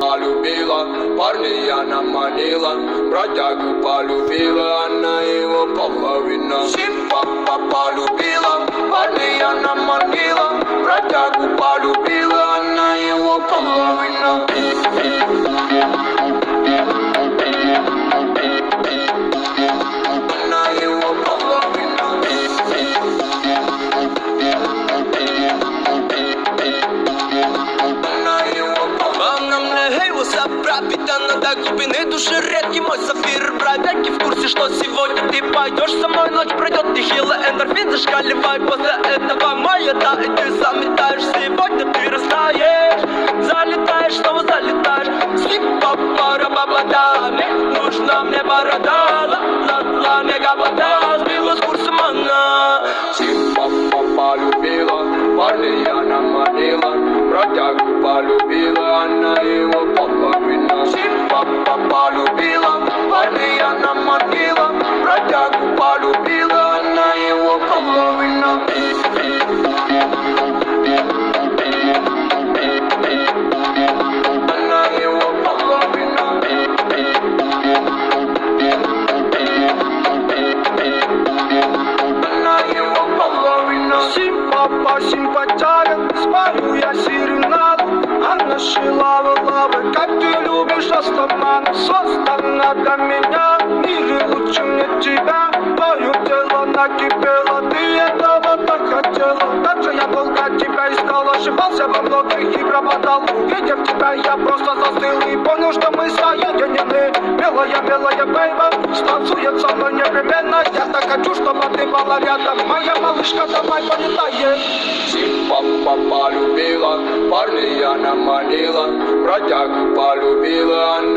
полюбила, парня я наманила, бродягу полюбила, она его половина. Симпа не гей, WhatsApp, пропитана до глубины души редкий мой сапфир Бродяги в курсе, что сегодня ты пойдешь со мной Ночь пройдет, нехило, эндорфин зашкаливай После этого моя да, и ты заметаешь Сегодня ты растаешь, залетаешь, снова залетаешь Слипа пара бабада, мне нужна мне борода полюбила, парня я наманила, бродягу полюбила, она его половина. Она его половина. Она его половина. Симпа симпатярен, спою я серенаду Она шила лавы, как ты любишь остомана Создана для меня, в мире лучше мне тебя Твое тело накипело, ты этого так хотела Так же я долго тебя искал, ошибался во многих и пропадал Увидев тебя, я просто застыл и понял, что мы соединены Милая, милая бейба, станцует со мной непременно Я так хочу, чтобы ты была рядом Моя малышка, давай полетаем Симпа полюбила, парня я Анна молила, бродяг полюбила она.